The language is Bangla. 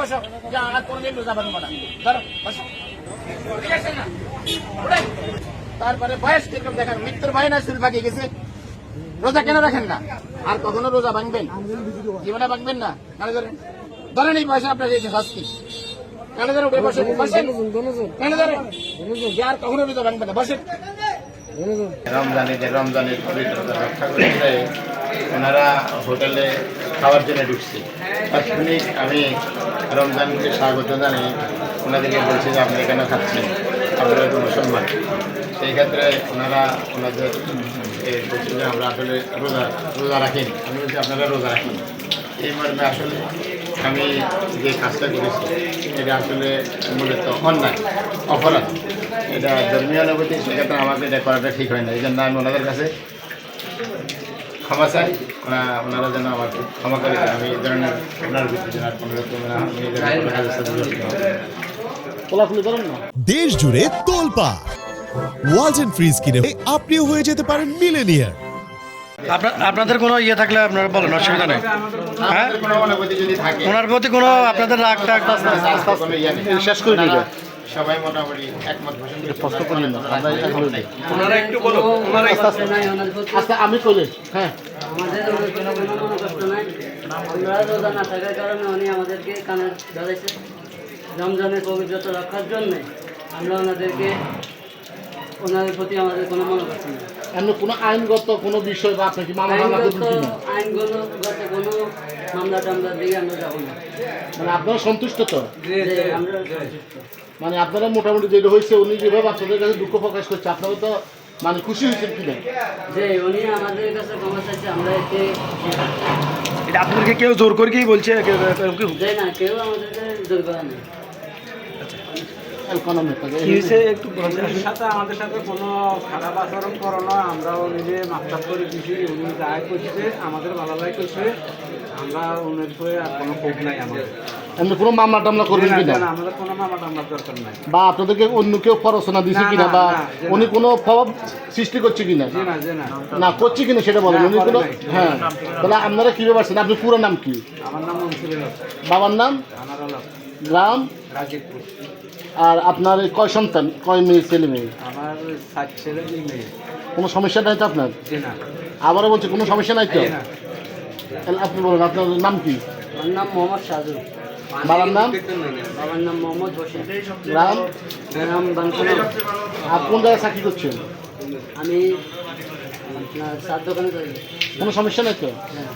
বসে। রোজা বসো। বসো। তারপরে বয়স দেখেন? না গেছে? রোজা কেন রাখেন না? আর কখনো রোজা ভাঙবেন? জীবনে ভাঙবেন না? ধরেন। ধরেন এই বয়সে আপনার এই শাস্তি। কানে ধরে উঠে বসেন। বসেন। কানে ধরেন। আর কখনো রোজা ভাঙবেন না। বসেন। রমজানে যে রমজানের পবিত্রতা রক্ষা করতে ওনারা হোটেলে খাওয়ার জন্য ঢুকছে। তাৎক্ষণিক আমি রমজানকে স্বাগত জানাই ওনাদেরকে বলছি যে আপনি এখানে খাচ্ছেন? আপনারা তো মুসলমান। সেই ক্ষেত্রে ওনারা ওনাদের এ, বলছে যে আমরা আসলে রোজা রোজা রাখেন। আমি বলছি আপনারা রোজা রাখেন। এই মর্মে আসলে আমি যে কাজটা করেছি, এটা আসলে মূলত অন্যায়, অপরাধ। এটা ধর্মীয় অনুভূতি, সেক্ষেত্রে আমাকে এটা করাটা ঠিক হয় না। এই জন্য আমি ওনাদের কাছে ক্ষমা চাই। ওনা- ওনারা যেন আমাকে ক্ষমা করে। আমি এই ধরনের ওনার ভিত্তি যেন আর কোনো রকম দেশ জুড়ে তোলপা ওয়ালটন ফ্রিজ কিনে আপনিও হয়ে যেতে পারেন মিলেনিয়ার আপনাদের কোনো ইয়ে থাকলে আপনারা বলেন অসুবিধা নেই। হ্যাঁ? আপনাদের কোনো অনুভূতি যদি থাকে ওনার প্রতি কোনো আপনাদের রাগ টাগ ইয়ে। শেষ করে দিবে সবাই মোটামুটি একমত পোষণ করে না আমরা ওনারা একটু নাই ওনার আচ্ছা আমি কইলে হ্যাঁ। আমাদের কোনো কোনো কষ্ট নাই। আমরা রোজা না থাকার কারণে উনি আমাদেরকে কানে ধরেছে। রমজানের পবিত্রতা রক্ষার জন্য। আমরা ওনাদেরকে ওনাদের প্রতি আমাদের কোনো মনে কষ্ট নেই এমনি কোনো আইনগত কোনো বিষয় বা আপনি কি মামলা আইনগত আইনগত কোনো? মামলা টামলার দিকে আমরা যাব না। মানে আপনারা সন্তুষ্ট তো? মানে আপনারা মোটামুটি যেটা হয়েছে উনি যেভাবে আপনাদের কাছে দুঃখ প্রকাশ করছে আপনারা তো মানে খুশি হয়েছেন কিনা? যে উনি আমাদের কাছে ক্ষমা চাইছে আমরা এতে এটা আপনাদেরকে কেউ জোর করে কি বলছে কেউ- কেউ- কেউ- যে না কেউ আমাদেরকে জোর করা নেই কি হয়েছে একটু বলেন। সাথে আমাদের সাথে কোনো খারাপ আচরণ করো না আমরা নিজে মাফতাব করে দিছি উনি যাই করছে আমাদের ভালো লাগে করছে আমরা উনির হয়ে আর কোনো ক্ষোভ নাই আমাদের এমনি কোনো মামলা টামলা করবেন কিনা আমাদের কোনো মামা টামার দরকার নাই বা আপনাদেরকে অন্য কেউ পড়াশোনা দিছে কিনা বা। উনি কোনো প্রভাব সৃষ্টি করছে কিনা না করছে কিনা সেটা বলেন উনি কোনো হ্যাঁ। তাহলে আপনারা কীভাবে পারছেন আপনি পুরো নাম কি? আমার নাম বাবার নাম? গ্রাম? আর আপনার এই কয় সন্তান? কয় মেয়ে ছেলে মেয়ে? আমার সাত ছেলে দুই মেয়ে। কোনো সমস্যা নাই তো আপনার? না। আবারও বলছি কোনো সমস্যা নাই তো? না। তাহলে আপনি বলুন আপনার নাম কি? আমার নাম মোহাম্মদ সাজু। বাবার নাম? বাবার নাম মোহাম্মদ হোসেন। গ্রাম? গ্রাম বানকুনা কোন জায়গায় চাকরি করছেন? আমি আপনার সাত দোকানে করি কোনো সমস্যা নাই তো? হ্যাঁ।